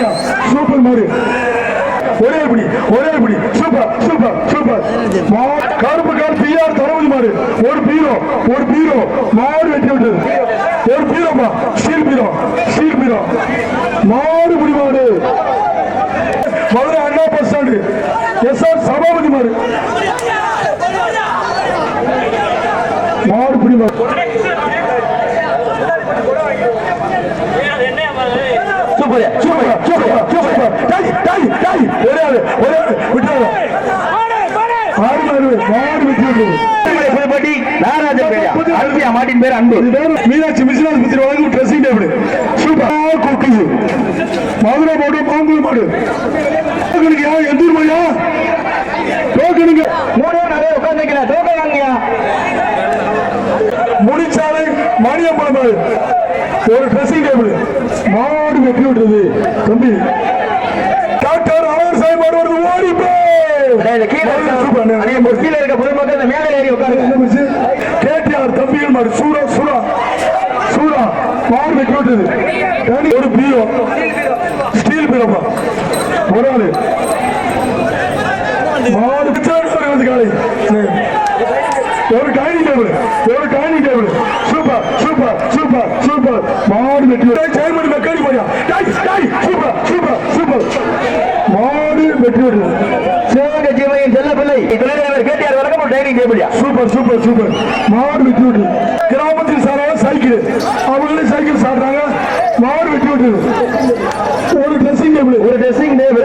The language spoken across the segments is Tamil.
அப்படியா சூப்பர் மாறு ஒரே பிடி ஒரே பிடி. Super super super. கருப்பு கார் பிஆர் தரவுதி மாறு ஒரு பீரோ ஒரு பீரோ. மாடு வெட்டி விட்டது. ஒரு பீரோமா சீல் பீரோ சீல் பீரோ. மாடு பிடி மாடு. Madurai Anna bus stand S R Sabapathi மாறு மாறு பிடி மாறு சூப்பர் சூப்பர் சூப்பர் சூப்பர் டாய் டாய் டாய் ஒரே ஆளு ஒரே ஆளு. விட்டுறாங்க ஆறு மாடு மாடு வெட்டி விட்டது புதுப்பட்டி நாராஜன் பேரா? அல்பியா மாட்டின் பேர் அன்பு. மீனாட்சி மிஸ்ராஜ் பத்திரி வழங்கும் ட்ரெஸ்ஸிங் டேபிள் சூப்பர் குக்குது மதுரை மாடு மாங்கூர் மாடு. டோக்கனுக்கு யா எந்த ஊர் மாடியா டோக்கனுக்கு மூணு நிறைய உட்காந்துக்கலாம் தோக்க வாங்கியா? முடிச்சாலை மணியம்பலம் மாடு. ஒரு ட்ரெஸ்ஸிங் டேபிள் மாடு வெட்டி விட்டுறது தம்பி டாக்டர் அழகர் சாய் மாடு வருது. ஓடி கீழே இருக்க பொதுமக்கள் மேலே ஏறி உட்காருங்க. கேடிஆர் தம்பிகள் மாடு. சூரா சூரா. சூரா மாடு வெட்டி விட்டது டேனி ஒரு பீரோ ஸ்டீல் பீரோப்பா ஒரு ஆளு. மாடு காலை? ஒரு டைனிங் டேபிள் ஒரு dining table super super super. மாடு விட்டது சேர்மன் மெக்கானிக் மாடியா டாய் டாய் சூப்பர் சூப்பர் சூப்பர். மாடு வெட்டி விட்டது சிவகங்கை ஜீவையின் செல்ல பிள்ளை. தொழிலாளர் கேட்டியார் வழக்கம் டைனிங் டேபிளியா சூப்பர் சூப்பர் சூப்பர். மாடு வெட்டி விட்டுரு கிராமத்தில் சாராக சைக்கிள். அவங்களே சைக்கிள் சாடுறாங்க. மாடு வெட்டி விட்டுரு ஒரு ட்ரெஸ்ஸிங் டேபிள் ஒரு ட்ரெஸ்ஸிங் டேபிள்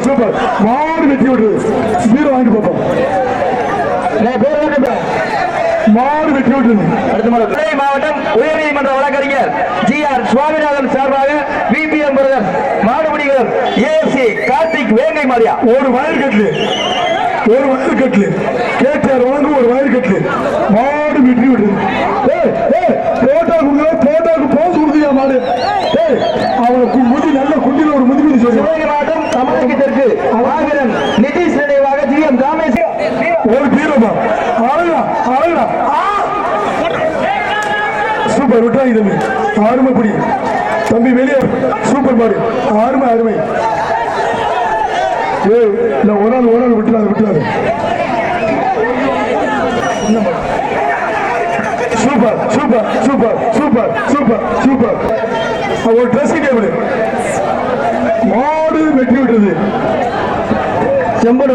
சூப்பர் சூப்பர். மாடு வெட்டி விட்டுரு பீரோ வாங்கிட்டு பார்ப்போம் மாடு வெட்டி விட்டுரு அடுத்த மாவட்டம் உயர்நீதிமன்ற வழக்கறிஞர் ஜி ஆர் சுவாமிநாதன் சார்பாக விபிஎம் பிரதர் மாடுபிடிகள் ஏஎஃப்சி கார்த்திக் வேங்கை மாரியா. ஒரு வயர் கட்டு ஒரு வயர் கட்டு கேட்டார் வாங்க ஒரு வயர் கட்டு மாடு வெட்டி விடுது போட்டா கொடுங்க போட்டாக்கு போஸ் கொடுத்தியா மாடு. ஏய், அவனை கு- முதி நல்ல குண்டில ஒரு முதி முதி சொல்லு மாவட்டம் தமிழகத்திற்கு வாகனன் நிதிஷ் நினைவாக ஜி எம் ராமேஸ்வரன் ஒரு பீரமா அழகா அழகா சூப்பர் விட்டாங்க தம்பி ஆறுமை பிடி. தம்பி வெளியே சூப்பர் பாடு ஆறுமை அருமை. ஏய் இல்ல ஒரு நாள் ஒரு நாள் விட்டுறாரு விட்டுறாரு super super super super super super. ஒரு ட்ரெஸ்ஸிங் டேபிள் மாடு வெட்டி விட்டது. செம்படு